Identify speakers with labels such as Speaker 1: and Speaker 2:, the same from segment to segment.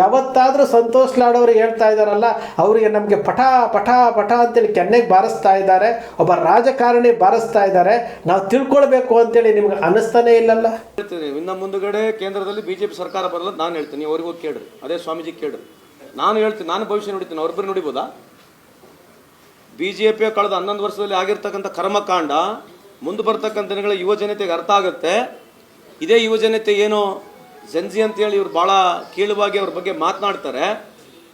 Speaker 1: ಯಾವತ್ತಾದರೂ ಸಂತೋಷ್ ಲಾಡ್ ಹೇಳ್ತಾ ಇದ್ದಾರಲ್ಲ, ಅವರಿಗೆ ನಮಗೆ ಪಠ ಪಠ ಪಠ ಅಂತೇಳಿ ಕೆನ್ನೆಗೆ ಬಾರಿಸ್ತಾ ಇದ್ದಾರೆ, ಒಬ್ಬ ರಾಜಕಾರಣಿ ಬಾರಿಸ್ತಾ ಇದ್ದಾರೆ, ನಾವು ತಿಳ್ಕೊಳ್ಬೇಕು ಅಂತೇಳಿ ನಿಮ್ಗೆ ಅನಿಸ್ತಾನೆ ಇಲ್ಲಲ್ಲ?
Speaker 2: ಹೇಳ್ತೀನಿ, ಇನ್ನು ಮುಂದುಗಡೆ ಕೇಂದ್ರದಲ್ಲಿ ಬಿಜೆಪಿ ಸರ್ಕಾರ ಬರಲ್ಲ ನಾನು ಹೇಳ್ತೀನಿ ಅವ್ರಿಗೆ ಹೋಗಿ ಕೇಳ್ರಿ, ಅದೇ ಸ್ವಾಮೀಜಿ ಕೇಳ್ರಿ. ನಾನು ಹೇಳ್ತೀನಿ, ನಾನು ಭವಿಷ್ಯ ನಡಿತೀನಿ ಅವ್ರ ಬ್ರೂ ನೋಡಿಬೋದಾ? ಬಿ ಜೆ ಪಿಯ ಕಳೆದ ಹನ್ನೊಂದು ವರ್ಷದಲ್ಲಿ ಆಗಿರ್ತಕ್ಕಂಥ ಕರ್ಮಕಾಂಡ, ಮುಂದೆ ಬರ್ತಕ್ಕಂಥ ದಿನಗಳ ಯುವ ಜನತೆಗೆ ಅರ್ಥ ಆಗುತ್ತೆ, ಇದೇ ಯುವ ಜನತೆ ಏನು ಜಂಜಿ ಅಂತೇಳಿ ಇವ್ರು ಭಾಳ ಕೀಳುವಾಗಿ ಅವ್ರ ಬಗ್ಗೆ ಮಾತನಾಡ್ತಾರೆ.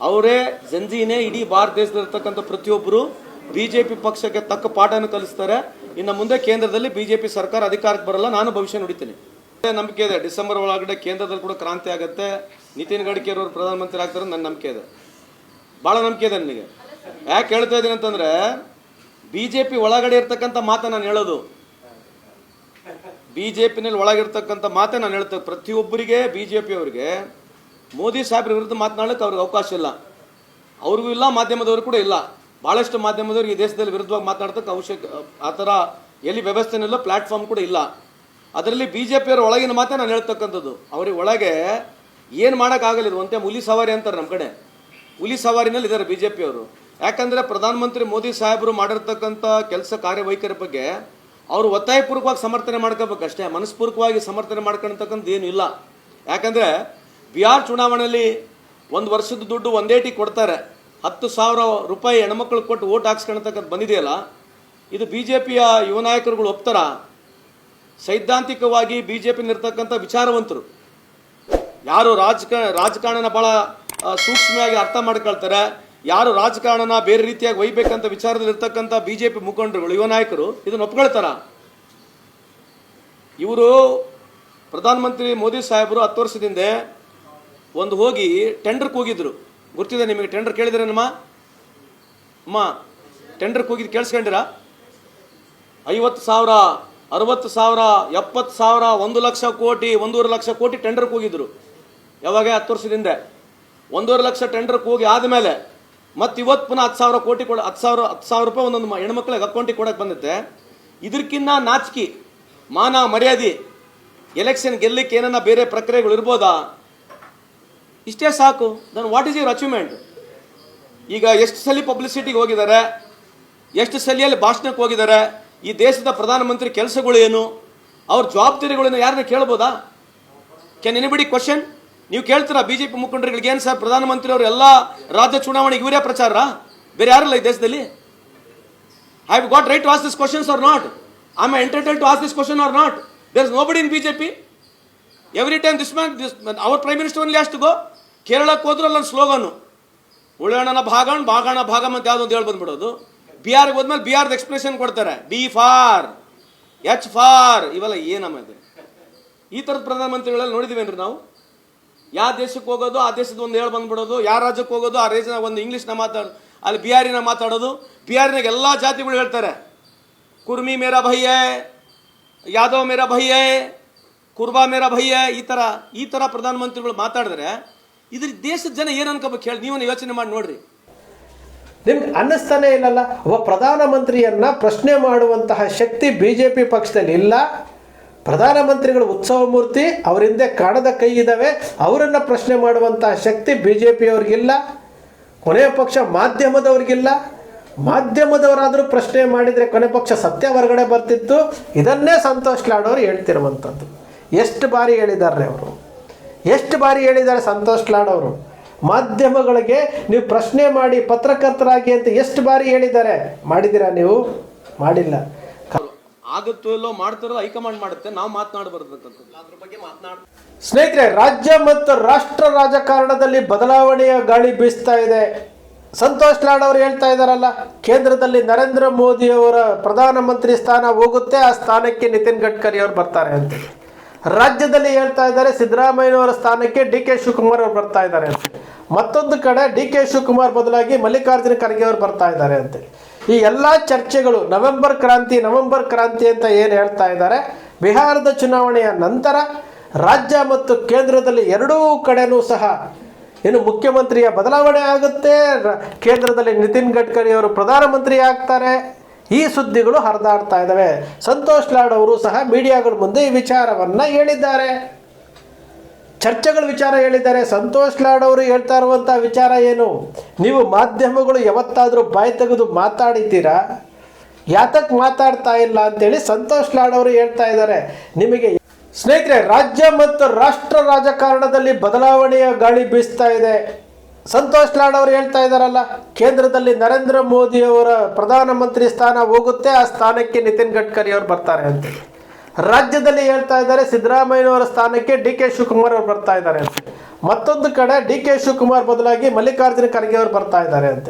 Speaker 2: ಅವರೇ ಜಂಜಿನೇ ಇಡೀ ಭಾರತ ದೇಶದಲ್ಲಿರ್ತಕ್ಕಂಥ ಪ್ರತಿಯೊಬ್ಬರು ಪಿ ಪಕ್ಷಕ್ಕೆ ತಕ್ಕ ಪಾಠನ ಕಲಿಸ್ತಾರೆ. ಇನ್ನು ಮುಂದೆ ಕೇಂದ್ರದಲ್ಲಿ ಬಿ ಜೆ ಪಿ ಸರ್ಕಾರ ಅಧಿಕಾರಕ್ಕೆ ಬರಲ್ಲ, ನಾನು ಭವಿಷ್ಯ ನುಡಿತೀನಿ. ನಂಬಿಕೆ ಇದೆ, ಡಿಸೆಂಬರ್ ಒಳಗಡೆ ಕೇಂದ್ರದಲ್ಲಿ ಕೂಡ ಕ್ರಾಂತಿ ಆಗುತ್ತೆ. ನಿತಿನ್ ಗಡ್ಕರಿ ಅವರು ಪ್ರಧಾನಮಂತ್ರಿ ಆಗ್ತಾರೆ ನನ್ನ ನಂಬಿಕೆ ಇದೆ. ಭಾಳ ನಂಬಿಕೆ ಇದೆ ನನಗೆ. ಯಾಕೆ ಹೇಳ್ತಾ ಇದ್ದೀನಿ ಅಂತಂದರೆ ಬಿ ಜೆ ಪಿ ಒಳಗಡೆ ಇರ್ತಕ್ಕಂಥ ಮಾತು ನಾನು ಹೇಳೋದು. ಬಿ ಜೆ ಪಿನಲ್ಲಿ ಒಳಗಿರ್ತಕ್ಕಂಥ ಮಾತೆ ನಾನು ಹೇಳ್ತೇನೆ ಪ್ರತಿಯೊಬ್ಬರಿಗೆ ಬಿ ಜೆ ಪಿ ಅವರಿಗೆ ಮೋದಿ ಸಾಹೇಬ್ರ ವಿರುದ್ಧ ಮಾತನಾಡೋಕ್ಕೆ ಅವ್ರಿಗೆ ಅವಕಾಶ ಇಲ್ಲ. ಅವ್ರಿಗೂ ಇಲ್ಲ ಮಾಧ್ಯಮದವ್ರು ಕೂಡ ಇಲ್ಲ. ಭಾಳಷ್ಟು ಮಾಧ್ಯಮದವ್ರಿಗೆ ಈ ದೇಶದಲ್ಲಿ ವಿರುದ್ಧವಾಗಿ ಮಾತನಾಡ್ತಕ್ಕ ಅವಶ್ಯಕ, ಆ ಥರ ಎಲ್ಲಿ ವ್ಯವಸ್ಥೆನಿಲ್ಲ ಪ್ಲಾಟ್ಫಾರ್ಮ್ ಕೂಡ ಇಲ್ಲ. ಅದರಲ್ಲಿ ಬಿ ಜೆ ಪಿಯವರ ಒಳಗಿನ ಮಾತೆ ನಾನು ಹೇಳ್ತಕ್ಕಂಥದ್ದು. ಅವ್ರಿಗೆ ಒಳಗೆ ಏನು ಮಾಡೋಕ್ಕಾಗಲ್ಲ ಇದು. ಒಂದೇ ಹುಲಿ ಸವಾರಿ ಅಂತಾರೆ ನಮ್ಮ ಕಡೆ. ಹುಲಿ ಸವಾರಿನಲ್ಲಿ ಇದ್ದಾರೆ ಬಿ ಜೆ ಪಿಯವರು ಯಾಕಂದರೆ ಪ್ರಧಾನಮಂತ್ರಿ ಮೋದಿ ಸಾಹೇಬರು ಮಾಡಿರ್ತಕ್ಕಂಥ ಕೆಲಸ ಕಾರ್ಯವೈಖರಿ ಬಗ್ಗೆ ಅವರು ಒತ್ತಾಯಪೂರ್ವಕವಾಗಿ ಸಮರ್ಥನೆ ಮಾಡ್ಕೋಬೇಕು ಅಷ್ಟೇ, ಮನಸ್ಪೂರ್ವಕವಾಗಿ ಸಮರ್ಥನೆ ಮಾಡ್ಕೊಳ್ತಕ್ಕಂಥ ಏನು ಇಲ್ಲ. ಯಾಕಂದರೆ ಬಿಹಾರ್ ಚುನಾವಣೆಯಲ್ಲಿ ಒಂದು ವರ್ಷದ ದುಡ್ಡು ಒಂದೇಟಿ ಕೊಡ್ತಾರೆ. ಹತ್ತು ಸಾವಿರ ರೂಪಾಯಿ ಹೆಣ್ಮಕ್ಳು ಕೊಟ್ಟು ಓಟ್ ಹಾಕ್ಸ್ಕೊಳ್ತಕ್ಕಂಥ ಬಂದಿದೆಯಲ್ಲ, ಇದು ಬಿ ಜೆ ಪಿಯ ಯುವ ನಾಯಕರುಗಳು ಒಪ್ತಾರ. ಸೈದ್ಧಾಂತಿಕವಾಗಿ ಬಿ ಜೆ ಪಿನಿರ್ತಕ್ಕಂಥ ವಿಚಾರವಂತರು. ಯಾರು ರಾಜಕ, ರಾಜಕಾರಣನ ಭಾಳ ಸೂಕ್ಷ್ಮವಾಗಿ ಅರ್ಥ ಮಾಡ್ಕೊಳ್ತಾರೆ. ಯಾರು ರಾಜಕಾರಣನ ಬೇರೆ ರೀತಿಯಾಗಿ ಒಯ್ಬೇಕಂತ ವಿಚಾರದಲ್ಲಿ ಇರ್ತಕ್ಕಂಥ ಬಿ ಜೆ ಪಿ ಮುಖಂಡರುಗಳು, ಯುವ ನಾಯಕರು ಇದನ್ನು ಒಪ್ಕೊಳ್ತಾರ? ಇವರು ಪ್ರಧಾನಮಂತ್ರಿ ಮೋದಿ ಸಾಹೇಬರು ಹತ್ತು ವರ್ಷದಿಂದ ಒಂದು ಹೋಗಿ ಟೆಂಡರ್ ಕೂಗಿದ್ರು ಗೊತ್ತಿದೆ ನಿಮಗೆ ಟೆಂಡರ್ ಕೇಳಿದ್ರೇನಮ್ಮ ಅಮ್ಮ ಟೆಂಡರ್ ಕೂಗಿದ್ ಕೇಳಿಸ್ಕೊಂಡಿರ? ಐವತ್ತು ಸಾವಿರ, ಅರವತ್ತು ಸಾವಿರ, ಎಪ್ಪತ್ತು ಸಾವಿರ, ಒಂದು ಲಕ್ಷ ಕೋಟಿ, ಒಂದೂವರೆ ಲಕ್ಷ ಕೋಟಿ ಟೆಂಡರ್ ಕೂಗಿದ್ರು ಯಾವಾಗ? ಹತ್ತು ವರ್ಷದಿಂದ. ಒಂದೂವರೆ ಲಕ್ಷ ಟೆಂಡರ್ ಕೂಗಿ ಆದಮೇಲೆ ಮತ್ತೆ ಇವತ್ತು ಪುನಃ ಹತ್ತು ಸಾವಿರ ಕೋಟಿ ಕೊಡ ಹತ್ತು ಸಾವಿರ ಹತ್ತು ಸಾವಿರ ರೂಪಾಯಿ ಒಂದೊಂದು ಹೆಣ್ಮಕ್ಳಿಗೆ ಅಕೌಂಟಿಗೆ ಕೊಡಕ್ಕೆ ಬಂದಿದ್ದೆ. ಇದಕ್ಕಿನ್ನ ನಾಚಿಕೆ, ಮಾನ, ಮರ್ಯಾದೆ, ಎಲೆಕ್ಷನ್ ಗೆಲ್ಲಕ್ಕೆ ಏನನ್ನ ಬೇರೆ ಪ್ರಕ್ರಿಯೆಗಳು ಇರ್ಬೋದಾ? ಇಷ್ಟೇ ಸಾಕು. Then what is your achievement? ಈಗ ಎಷ್ಟು ಸಲ ಪಬ್ಲಿಸಿಟಿಗೆ ಹೋಗಿದ್ದಾರೆ? ಎಷ್ಟು ಸಲಿಯಲ್ಲಿ ಭಾಷಣಕ್ಕೆ ಹೋಗಿದ್ದಾರೆ? ಈ ದೇಶದ ಪ್ರಧಾನಮಂತ್ರಿ ಕೆಲಸಗಳು ಏನು ಅವ್ರ ಜವಾಬ್ದಾರಿಗಳೇನು ಯಾರನ್ನ ಕೇಳ್ಬೋದಾ? ಕ್ಯಾನ್ ಎನಿಬಡಿ ಕ್ವಶನ್ ನೀವು ಕೇಳ್ತೀರಾ ಬಿ ಜೆ ಪಿ ಮುಖಂಡರುಗಳಿಗೆ ಏನು ಸರ್ ಪ್ರಧಾನಮಂತ್ರಿ ಅವರು ಎಲ್ಲ ರಾಜ್ಯ ಚುನಾವಣೆಗೆ ಇವರೇ ಪ್ರಚಾರ? ಬೇರೆ ಯಾರಲ್ಲ ಈ ದೇಶದಲ್ಲಿ? I have got right to ask this questions are not I am entertain to ask this question are not there is nobody in P every time this man this our prime minister only ಅಷ್ಟು go ಕೇರಳಕ್ಕೆ ಹೋದ್ರೆ ಅಲ್ಲೊಂದು slogan ಉಳಿಯೋಣ Bhaganna ಭಾಗಣ ಭಾಗಮ್ ಅಂತ ಯಾವುದೋ ಒಂದು ಹೇಳಿ ಬಂದ್ಬಿಡೋದು. ಬಿಹಾರ್ಗೆ ಹೋದ್ಮೇಲೆ ಬಿಹಾರ್ದ ಎಕ್ಸ್ಪ್ರೆಷನ್ ಕೊಡ್ತಾರೆ. ಬಿ ಫಾರ್ ಎಚ್ ಫಾರ್ ಇವೆಲ್ಲ ಏನಮ್ಮ ಇದೆ? ಈ ಥರದ ಪ್ರಧಾನಮಂತ್ರಿಗಳೆಲ್ಲ ನೋಡಿದೀವೇನ್ರಿ ನಾವು? ಯಾವ ದೇಶಕ್ಕೆ ಹೋಗೋದು, ಆ ದೇಶದ ಒಂದು ಹೇಳಿ ಬಂದ್ಬಿಡೋದು, ಯಾವ ರಾಜ್ಯಕ್ಕೆ ಹೋಗೋದು, ಆ ರಾಜ್ಯನ ಒಂದು ಇಂಗ್ಲೀಷ್ನ ಮಾತಾಡೋದು ಅಲ್ಲಿ ಬಿಹಾರಿನ ಮಾತಾಡೋದು. ಬಿಹಾರಿನಾಗ ಎಲ್ಲ ಜಾತಿಗಳು ಹೇಳ್ತಾರೆ. ಕುರ್ಮಿ ಮೇರಾ ಭಯ್ಯ ಯಾದವ್ ಮೇರಾ ಭಯ್ಯ ಕುರ್ಬಾ ಮೇರಾ ಭಯ್ಯ ಈ ಥರ ಈ ಥರ ಪ್ರಧಾನಮಂತ್ರಿಗಳು ಮಾತಾಡಿದ್ರೆ ಇದ್ರ ದೇಶದ ಜನ ಏನು ಅನ್ಕೋಬೇಕು ಹೇಳಿ ನೀವು ಯೋಚನೆ ಮಾಡಿ ನೋಡ್ರಿ.
Speaker 1: ನಿಮ್ಗೆ ಅನ್ನಿಸ್ತಾನೆ ಇಲ್ಲಲ್ಲ, ಒಬ್ಬ ಪ್ರಧಾನಮಂತ್ರಿಯನ್ನ ಪ್ರಶ್ನೆ ಮಾಡುವಂತಹ ಶಕ್ತಿ ಬಿ ಜೆ ಪಿ ಪಕ್ಷದಲ್ಲಿ ಇಲ್ಲ. ಪ್ರಧಾನಮಂತ್ರಿಗಳು ಉತ್ಸವ ಮೂರ್ತಿ ಅವ್ರ ಹಿಂದೆ ಕಾಣದ ಕೈ ಇದ್ದಾವೆ ಅವರನ್ನು ಪ್ರಶ್ನೆ ಮಾಡುವಂತಹ ಶಕ್ತಿ ಬಿ ಜೆ ಪಿಯವ್ರಿಗಿಲ್ಲ ಕೊನೆಯ ಪಕ್ಷ ಮಾಧ್ಯಮದವ್ರಿಗಿಲ್ಲ. ಮಾಧ್ಯಮದವರಾದರೂ ಪ್ರಶ್ನೆ ಮಾಡಿದರೆ ಕೊನೆ ಪಕ್ಷ ಸತ್ಯ ಹೊರಗಡೆ ಬರ್ತಿತ್ತು. ಇದನ್ನೇ ಸಂತೋಷ್ ಲಾಡ್ ಅವರು ಹೇಳ್ತಿರುವಂಥದ್ದು ಎಷ್ಟು ಬಾರಿ ಹೇಳಿದ್ದಾರೆ ಅವರು? ಎಷ್ಟು ಬಾರಿ ಹೇಳಿದ್ದಾರೆ ಸಂತೋಷ್ ಲಾಡ್ ಅವರು? ಮಾಧ್ಯಮಗಳಿಗೆ ನೀವು ಪ್ರಶ್ನೆ ಮಾಡಿ ಪತ್ರಕರ್ತರಾಗಿ ಅಂತ ಎಷ್ಟು ಬಾರಿ ಹೇಳಿದ್ದಾರೆ ಮಾಡಿದ್ದೀರಾ ನೀವು? ಮಾಡಿಲ್ಲ.
Speaker 2: ಆಗುತ್ತೋ ಇಲ್ಲೋ ಮಾಡ್ತಾರೋ ಹೈಕಮಾಂಡ್ ಮಾಡುತ್ತೆ. ನಾವು ಮಾತನಾಡಬಾರ್ದು ಅದ್ರ ಬಗ್ಗೆ ಮಾತನಾಡ
Speaker 1: ಸ್ನೇಹಿತರೆ ರಾಜ್ಯ ಮತ್ತು ರಾಷ್ಟ್ರ ರಾಜಕಾರಣದಲ್ಲಿ ಬದಲಾವಣೆಯ ಗಾಳಿ ಬೀಸ್ತಾ ಇದೆ. ಸಂತೋಷ್ ಲಾಡ್ ಅವರು ಹೇಳ್ತಾ ಇದ್ದಾರಲ್ಲ ಕೇಂದ್ರದಲ್ಲಿ ನರೇಂದ್ರ ಮೋದಿ ಅವರ ಪ್ರಧಾನಮಂತ್ರಿ ಸ್ಥಾನ ಹೋಗುತ್ತೆ ಆ ಸ್ಥಾನಕ್ಕೆ ನಿತಿನ್ ಗಡ್ಕರಿ ಅವರು ಬರ್ತಾರೆ ಅಂತ. ರಾಜ್ಯದಲ್ಲಿ ಹೇಳ್ತಾ ಇದ್ದಾರೆ ಸಿದ್ದರಾಮಯ್ಯನವರ ಸ್ಥಾನಕ್ಕೆ ಡಿ ಕೆ ಶಿವಕುಮಾರ್ ಅವರು ಬರ್ತಾ ಇದ್ದಾರೆ ಅಂತ. ಮತ್ತೊಂದು ಕಡೆ ಡಿ ಕೆ ಶಿವಕುಮಾರ್ ಬದಲಾಗಿ ಮಲ್ಲಿಕಾರ್ಜುನ ಖರ್ಗೆ ಅವರು ಬರ್ತಾ ಇದ್ದಾರೆ ಅಂತ. ಈ ಎಲ್ಲ ಚರ್ಚೆಗಳು ನವೆಂಬರ್ ಕ್ರಾಂತಿ ನವೆಂಬರ್ ಕ್ರಾಂತಿ ಅಂತ ಏನು ಹೇಳ್ತಾ ಇದ್ದಾರೆ, ಬಿಹಾರದ ಚುನಾವಣೆಯ ನಂತರ ರಾಜ್ಯ ಮತ್ತು ಕೇಂದ್ರದಲ್ಲಿ ಎರಡೂ ಕಡೆನೂ ಸಹ ಏನು ಮುಖ್ಯಮಂತ್ರಿಯ ಬದಲಾವಣೆ ಆಗುತ್ತೆ. ಕೇಂದ್ರದಲ್ಲಿ ನಿತಿನ್ ಗಡ್ಕರಿ ಅವರು ಪ್ರಧಾನಮಂತ್ರಿ ಆಗ್ತಾರೆ. ಈ ಸುದ್ದಿಗಳು ಹರಿದಾಡ್ತಾ ಇದ್ದಾವೆ. ಸಂತೋಷ್ ಲಾಡ್ ಅವರು ಸಹ ಮೀಡಿಯಾಗಳ ಮುಂದೆ ಈ ವಿಚಾರವನ್ನು ಹೇಳಿದ್ದಾರೆ. ಚರ್ಚೆಗಳ ವಿಚಾರ ಹೇಳಿದ್ದಾರೆ. ಸಂತೋಷ್ ಲಾಡ್ ಅವರು ಹೇಳ್ತಾ ಇರುವಂಥ ವಿಚಾರ ಏನು? ನೀವು ಮಾಧ್ಯಮಗಳು ಯಾವತ್ತಾದರೂ ಬಾಯಿ ತೆಗೆದು ಮಾತಾಡಿದ್ದೀರಾ? ಯಾತಕ್ಕೆ ಮಾತಾಡ್ತಾ ಇಲ್ಲ ಅಂತೇಳಿ ಸಂತೋಷ್ ಲಾಡ್ ಅವರು ಹೇಳ್ತಾ ಇದ್ದಾರೆ. ನಿಮಗೆ ಸ್ನೇಹಿತರೆ, ರಾಜ್ಯ ಮತ್ತು ರಾಷ್ಟ್ರ ರಾಜಕಾರಣದಲ್ಲಿ ಬದಲಾವಣೆಯ ಗಾಳಿ ಬೀಸ್ತಾ ಇದೆ. ಸಂತೋಷ್ ಲಾಡ್ ಅವರು ಹೇಳ್ತಾ ಇದ್ದಾರಲ್ಲ, ಕೇಂದ್ರದಲ್ಲಿ ನರೇಂದ್ರ ಮೋದಿ ಅವರ ಪ್ರಧಾನಮಂತ್ರಿ ಸ್ಥಾನ ಹೋಗುತ್ತೆ, ಆ ಸ್ಥಾನಕ್ಕೆ ನಿತಿನ್ ಗಡ್ಕರಿ ಅವರು ಬರ್ತಾರೆ ಅಂತೇಳಿ ರಾಜ್ಯದಲ್ಲಿ ಹೇಳ್ತಾ ಇದ್ದಾರೆ ಸಿದ್ದರಾಮಯ್ಯನವರ ಸ್ಥಾನಕ್ಕೆ ಡಿ ಕೆ ಶಿವಕುಮಾರ್ ಅವರು ಬರ್ತಾ ಇದ್ದಾರೆ ಅಂತ ಮತ್ತೊಂದು ಕಡೆ ಡಿ ಕೆ ಶಿವಕುಮಾರ್ ಬದಲಾಗಿ ಮಲ್ಲಿಕಾರ್ಜುನ ಖರ್ಗೆ ಅವರು ಬರ್ತಾ ಇದ್ದಾರೆ ಅಂತ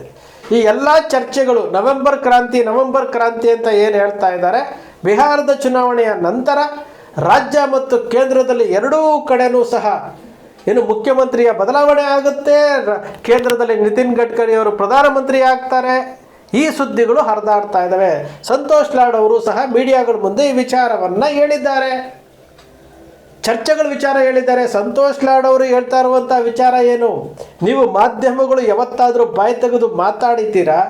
Speaker 1: ಈ ಎಲ್ಲ ಚರ್ಚೆಗಳು ನವೆಂಬರ್ ಕ್ರಾಂತಿ ನವೆಂಬರ್ ಕ್ರಾಂತಿ ಅಂತ ಏನು ಹೇಳ್ತಾ ಇದ್ದಾರೆ, ಬಿಹಾರದ ಚುನಾವಣೆಯ ನಂತರ ರಾಜ್ಯ ಮತ್ತು ಕೇಂದ್ರದಲ್ಲಿ ಎರಡೂ ಕಡೆನೂ ಸಹ ಏನು ಮುಖ್ಯಮಂತ್ರಿಯ ಬದಲಾವಣೆ ಆಗುತ್ತೆ ಕೇಂದ್ರದಲ್ಲಿ ನಿತಿನ್ ಗಡ್ಕರಿ ಅವರು ಪ್ರಧಾನಮಂತ್ರಿ ಆಗ್ತಾರೆ. ಈ ಸುದ್ದಿಗಳು ಹರಿದಾಡ್ತಾ ಇದ್ದಾವೆ. ಸಂತೋಷ್ ಲಾಡ್ ಅವರು ಸಹ ಮೀಡಿಯಾಗಳ ಮುಂದೆ ಈ ವಿಚಾರವನ್ನು ಹೇಳಿದ್ದಾರೆ. ಚರ್ಚೆಗಳ ವಿಚಾರ ಹೇಳಿದ್ದಾರೆ. ಸಂತೋಷ್ ಲಾಡ್ ಅವರು ಹೇಳ್ತಾ ಇರುವಂಥ ವಿಚಾರ ಏನು? ನೀವು ಮಾಧ್ಯಮಗಳು ಯಾವತ್ತಾದರೂ ಬಾಯಿ ತೆಗೆದು ಮಾತಾಡಿದ್ದೀರಾ?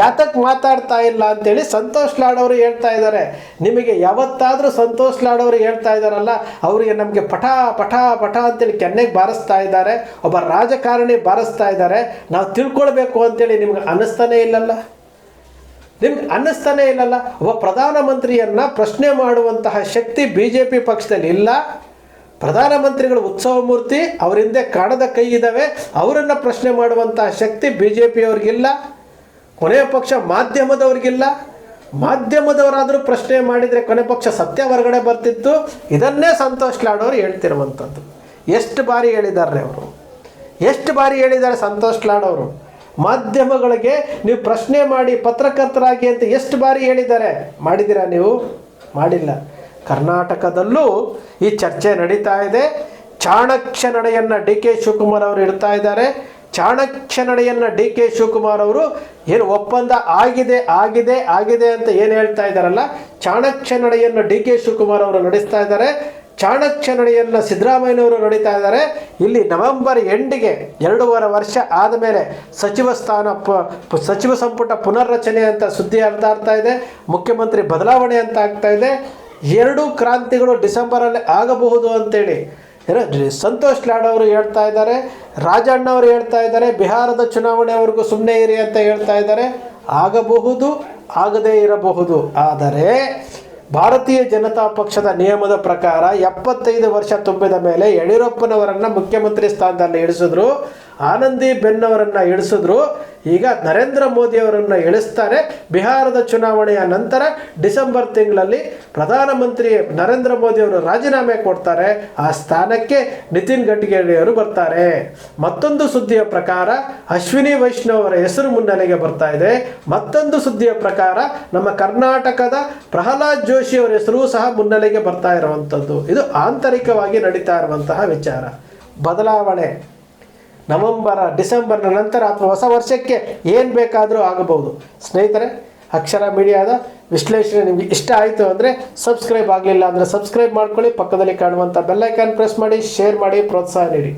Speaker 1: ಯಾತಕ್ಕೆ ಮಾತಾಡ್ತಾ ಇಲ್ಲ ಅಂತೇಳಿ ಸಂತೋಷ್ ಲಾಡ್ ಅವರು ಹೇಳ್ತಾ ಇದ್ದಾರೆ. ನಿಮಗೆ ಯಾವತ್ತಾದರೂ ಸಂತೋಷ್ ಲಾಡ್ ಅವರು ಹೇಳ್ತಾ ಇದ್ದಾರಲ್ಲ, ಅವರಿಗೆ ನಮಗೆ ಪಠ ಪಠ ಪಠ ಅಂತೇಳಿ ಕೆನ್ನೆಗೆ ಬಾರಿಸ್ತಾ ಇದ್ದಾರೆ. ಒಬ್ಬ ರಾಜಕಾರಣಿ ಬಾರಿಸ್ತಾ ಇದ್ದಾರೆ. ನಾವು ತಿಳ್ಕೊಳ್ಬೇಕು ಅಂತೇಳಿ ನಿಮ್ಗೆ ಅನ್ನಿಸ್ತಾನೇ ಇಲ್ಲಲ್ಲ? ನಿಮ್ಗೆ ಅನ್ನಿಸ್ತಾನೇ ಇಲ್ಲಲ್ಲ? ಒಬ್ಬ ಪ್ರಧಾನಮಂತ್ರಿಯನ್ನು ಪ್ರಶ್ನೆ ಮಾಡುವಂತಹ ಶಕ್ತಿ ಬಿ ಜೆ ಪಿ ಪಕ್ಷದಲ್ಲಿ ಇಲ್ಲ. ಪ್ರಧಾನಮಂತ್ರಿಗಳು ಉತ್ಸವ ಮೂರ್ತಿ ಅವರಿಂದೆ ಕಾಣದ ಕೈ ಇದ್ದಾವೆ ಅವರನ್ನು ಪ್ರಶ್ನೆ ಮಾಡುವಂತಹ ಶಕ್ತಿ ಬಿ ಜೆ ಪಿಯವ್ರಿಗಿಲ್ಲ ಕೊನೆಯ ಪಕ್ಷ ಮಾಧ್ಯಮದವ್ರಿಗಿಲ್ಲ. ಮಾಧ್ಯಮದವರಾದರೂ ಪ್ರಶ್ನೆ ಮಾಡಿದರೆ ಕೊನೆ ಪಕ್ಷ ಸತ್ಯ ಹೊರಗಡೆ ಬರ್ತಿತ್ತು. ಇದನ್ನೇ ಸಂತೋಷ್ ಲಾಡೋರು ಹೇಳ್ತಿರುವಂಥದ್ದು ಎಷ್ಟು ಬಾರಿ ಹೇಳಿದ್ದಾರೆ ಅವರು? ಎಷ್ಟು ಬಾರಿ ಹೇಳಿದ್ದಾರೆ ಸಂತೋಷ್ ಲಾಡ್ ಮಾಧ್ಯಮಗಳಿಗೆ ನೀವು ಪ್ರಶ್ನೆ ಮಾಡಿ ಪತ್ರಕರ್ತರಾಗಿ ಅಂತ ಎಷ್ಟು ಬಾರಿ ಹೇಳಿದ್ದಾರೆ? ಮಾಡಿದ್ದೀರಾ ನೀವು? ಮಾಡಿಲ್ಲ. ಕರ್ನಾಟಕದಲ್ಲೂ ಈ ಚರ್ಚೆ ನಡೀತಾ ಇದೆ. ಚಾಣಕ್ಯ ನಡೆಯನ್ನು ಡಿ ಕೆ ಶಿವಕುಮಾರ್ ಅವರು ಇಡ್ತಾ ಇದ್ದಾರೆ. ಚಾಣಕ್ಯ ನಡೆಯನ್ನು ಡಿ ಕೆ ಶಿವಕುಮಾರ್ ಅವರು ಏನು ಒಪ್ಪಂದ ಆಗಿದೆ ಆಗಿದೆ ಆಗಿದೆ ಅಂತ ಏನು ಹೇಳ್ತಾ ಇದ್ದಾರಲ್ಲ, ಚಾಣಕ್ಯ ನಡೆಯನ್ನು ಡಿ ಕೆ ಶಿವಕುಮಾರ್ ಅವರು ನಡೆಸ್ತಾ ಇದ್ದಾರೆ, ಚಾಣಕ್ಯ ನಡೆಯನ್ನು ಸಿದ್ದರಾಮಯ್ಯನವರು ನಡೀತಾ ಇದ್ದಾರೆ. ಇಲ್ಲಿ ನವೆಂಬರ್ ಎಂಡಿಗೆ ಎರಡೂವರೆ ವರ್ಷ ಆದ ಮೇಲೆ ಸಚಿವ ಸ್ಥಾನ ಪ ಸಚಿವ ಸಂಪುಟ ಪುನರ್ರಚನೆ ಅಂತ ಸುದ್ದಿ ಹರಿದಾಡ್ತಾ ಇದೆ, ಮುಖ್ಯಮಂತ್ರಿ ಬದಲಾವಣೆ ಅಂತ ಆಗ್ತಾ ಇದೆ. ಎರಡೂ ಕ್ರಾಂತಿಗಳು ಡಿಸೆಂಬರಲ್ಲಿ ಆಗಬಹುದು ಅಂತೇಳಿ ಸಂತೋಷ್ ಲಾಡ್ ಅವರು ಹೇಳ್ತಾ ಇದ್ದಾರೆ, ರಾಜಣ್ಣ ಅವರು ಹೇಳ್ತಾ ಇದ್ದಾರೆ, ಬಿಹಾರದ ಚುನಾವಣೆವರೆಗೂ ಸುಮ್ಮನೆ ಇರಿ ಅಂತ ಹೇಳ್ತಾ ಇದ್ದಾರೆ. ಆಗಬಹುದು, ಆಗದೇ ಇರಬಹುದು, ಆದರೆ ಭಾರತೀಯ ಜನತಾ ಪಕ್ಷದ ನಿಯಮದ ಪ್ರಕಾರ ಎಪ್ಪತ್ತೈದು ವರ್ಷ ತುಂಬಿದ ಮೇಲೆ ಯಡಿಯೂರಪ್ಪನವರನ್ನು ಮುಖ್ಯಮಂತ್ರಿ ಸ್ಥಾನದಲ್ಲಿ ಇಳಿಸಿದ್ರು. ಆನಂದಿ ಬೆನ್ನವರನ್ನು ಇಳಿಸಿದ್ರು. ಈಗ ನರೇಂದ್ರ ಮೋದಿಯವರನ್ನು ಇಳಿಸ್ತಾರೆ. ಬಿಹಾರದ ಚುನಾವಣೆಯ ನಂತರ ಡಿಸೆಂಬರ್ ತಿಂಗಳಲ್ಲಿ ಪ್ರಧಾನಮಂತ್ರಿ ನರೇಂದ್ರ ಮೋದಿ ಅವರು ರಾಜೀನಾಮೆ ಕೊಡ್ತಾರೆ. ಆ ಸ್ಥಾನಕ್ಕೆ ನಿತಿನ್ ಗಡ್ಕರಿ ಅವರು ಬರ್ತಾರೆ. ಮತ್ತೊಂದು ಸುದ್ದಿಯ ಪ್ರಕಾರ ಅಶ್ವಿನಿ ವೈಷ್ಣವ್ ಅವರ ಹೆಸರು ಮುನ್ನೆಲೆಗೆ ಬರ್ತಾ ಇದೆ. ಮತ್ತೊಂದು ಸುದ್ದಿಯ ಪ್ರಕಾರ ನಮ್ಮ ಕರ್ನಾಟಕದ ಪ್ರಹ್ಲಾದ್ ಜೋಶಿ ಅವರ ಹೆಸರು ಸಹ ಮುನ್ನೆಲೆಗೆ ಬರ್ತಾ ಇರುವಂಥದ್ದು ಇದು ಆಂತರಿಕವಾಗಿ ನಡೀತಾ ಇರುವಂತಹ ವಿಚಾರ. ಬದಲಾವಣೆ. ನವೆಂಬರ, ಡಿಸೆಂಬರ್ನ ನಂತರ ಅಥವಾ ಹೊಸ ವರ್ಷಕ್ಕೆ ಏನು ಬೇಕಾದರೂ ಆಗಬಹುದು. ಸ್ನೇಹಿತರೆ, ಅಕ್ಷರ ಮೀಡಿಯಾದ ವಿಶ್ಲೇಷಣೆ ನಿಮಗೆ ಇಷ್ಟ ಆಯಿತು ಅಂದರೆ ಸಬ್ಸ್ಕ್ರೈಬ್ ಆಗಲಿಲ್ಲ ಅಂದರೆ ಸಬ್ಸ್ಕ್ರೈಬ್ ಮಾಡ್ಕೊಳ್ಳಿ. ಪಕ್ಕದಲ್ಲಿ ಕಾಣುವಂಥ ಬೆಲ್ಲೈಕಾನ್ ಪ್ರೆಸ್ ಮಾಡಿ ಶೇರ್ ಮಾಡಿ, ಪ್ರೋತ್ಸಾಹ ನೀಡಿ.